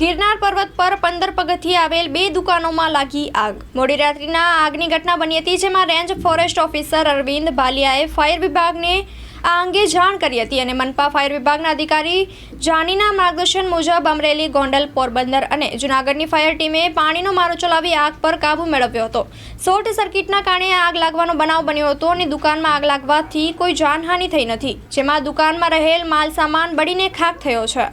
ગિરનાર પર્વત પર પંદર પગથિયે આવેલ બે દુકાનોમાં લાગી આગ. મોડી રાત્રિના આગની ઘટના બની હતી, જેમાં રેન્જ ફોરેસ્ટ ઓફિસર અરવિંદ ભાલિયાએ ફાયર વિભાગને આ અંગે જાણ કરી હતી અને મનપા ફાયર વિભાગના અધિકારી જાનીના માર્ગદર્શન મુજબ અમરેલી ગોંડલ પોરબંદર અને જૂનાગઢની ફાયર ટીમે પાણીનો મારો ચલાવી આગ પર કાબૂ મેળવ્યો હતો. શોર્ટ સર્કિટના કારણે આગ લાગવાનો બનાવ બન્યો હતો અને દુકાનમાં આગ લાગવાથી કોઈ જાનહાનિ થઈ નથી, જેમાં દુકાનમાં રહેલ માલ સામાન બળીને ખાક થયો છે.